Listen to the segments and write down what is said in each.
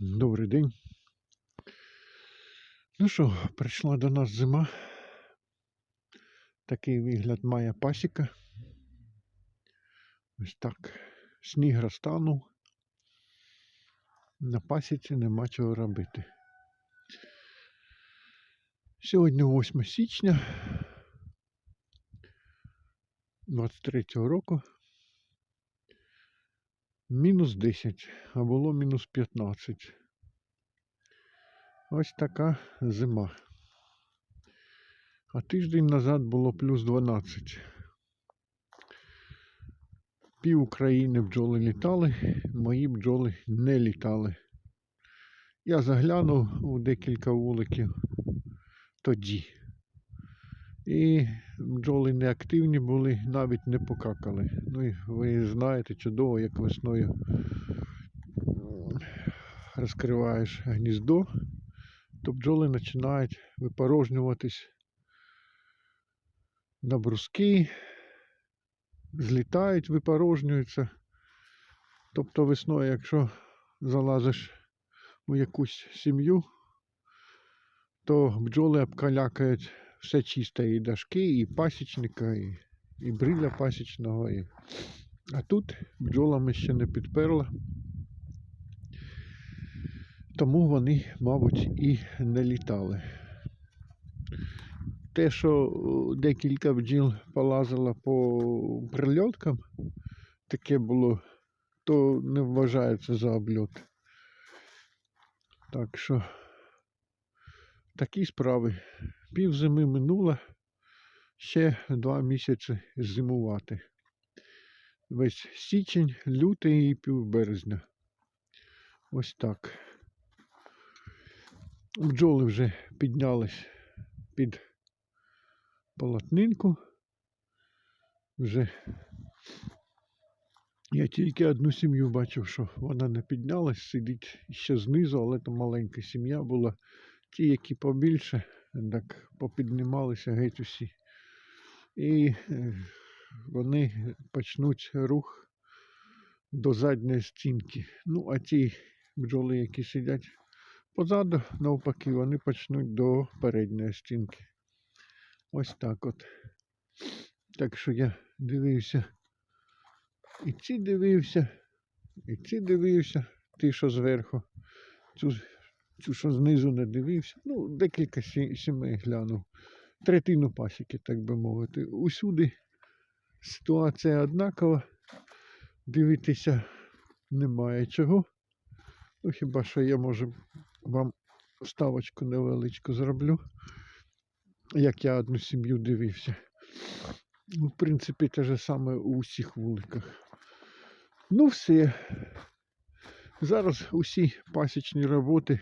Добрий день. Ну що, прийшла до нас зима. Такий вигляд має пасіка. Ось так. Сніг розтанув. На пасіці нема чого робити. Сьогодні 8 січня 23 року. Мінус 10, а було мінус 15. Ось така зима. А тиждень назад було плюс 12. Пів України бджоли літали, мої бджоли не літали. Я заглянув у декілька вуликів тоді. І бджоли неактивні були, навіть не покакали. Ну і ви знаєте чудово, як весною розкриваєш гніздо, то бджоли починають випорожнюватись на бруски, злітають, випорожнюються. Тобто весною, якщо залазиш у якусь сім'ю, то бджоли обкалякають все чисте, і дашки, і пасічника, і, і бриля пасічного. І... А тут бджолами ще не підперла. Тому вони, мабуть, і не літали. Те, що декілька бджіл полазило по прильоткам, таке було, то не вважається за обльот. Так що такі справи. Пів зими минуло, ще два місяці зимувати. Весь січень, лютий і пів березня. Ось так. Бджоли вже піднялись під полотнинку. Вже я тільки одну сім'ю бачив, що вона не піднялась, сидить ще знизу, але то маленька сім'я була. Ті, які побільше, так попіднімалися геть усі. І е, вони почнуть рух до задньої стінки. Ну, а ті бджоли, які сидять позаду, навпаки, вони почнуть до передньої стінки. Ось так от. Так що я дивився. І ці дивився, і ці дивився, ті, що зверху. Цю цю, що знизу не дивився. Ну, декілька сімей глянув. Третину пасіки, так би мовити. Усюди ситуація однакова. Дивитися немає чого. Ну, хіба що я може вам ставочку невеличку зроблю, як я одну сім'ю дивився. Ну, в принципі, те же саме у всіх вуликах. Ну, все. Зараз усі пасічні роботи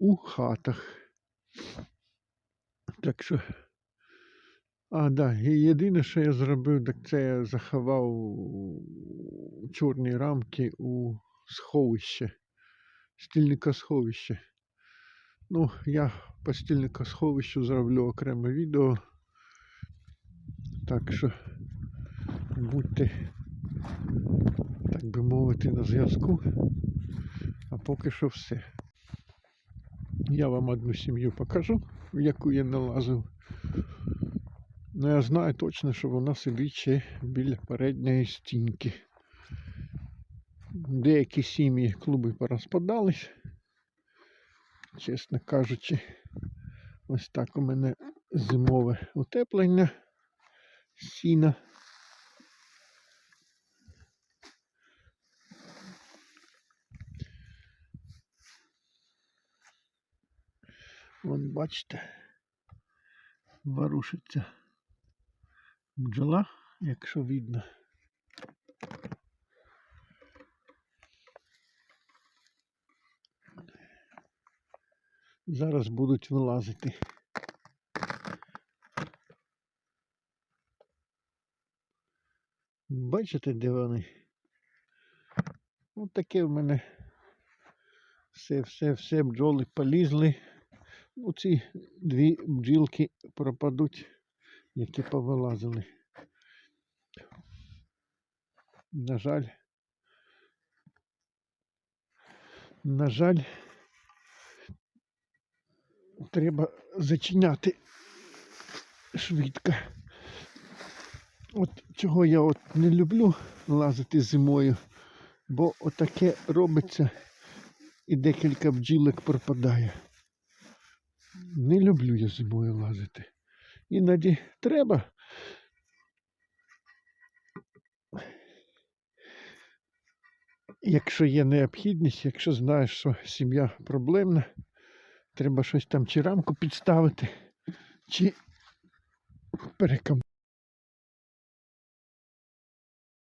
у хатах. Так що. А, да, і єдине, що я зробив, так це я заховав чорні рамки у сховище, стільникосховище. Ну, я по стільникосховищу зроблю окреме відео. Так що будьте, так би мовити, на зв'язку. А поки що все. Я вам одну сім'ю покажу, в яку я налазив. Ну, я знаю точно, що вона сидить ще біля передньої стінки. Деякі сім'ї клуби порозпадались. Чесно кажучи, ось так у мене зимове утеплення сіна. Вон бачите, ворушиться бджола, якщо видно. Зараз будуть вилазити. Бачите, де вони? Ось таке в мене все, все, все бджоли полізли. Ну, ці дві бджілки пропадуть, які повилазили. На жаль, На жаль, треба зачиняти швидко. От чого я от не люблю лазити зимою, бо отаке робиться і декілька бджілок пропадає. Не люблю я зимою лазити. Іноді треба. Якщо є необхідність, якщо знаєш, що сім'я проблемна, треба щось там чи рамку підставити, чи перекам.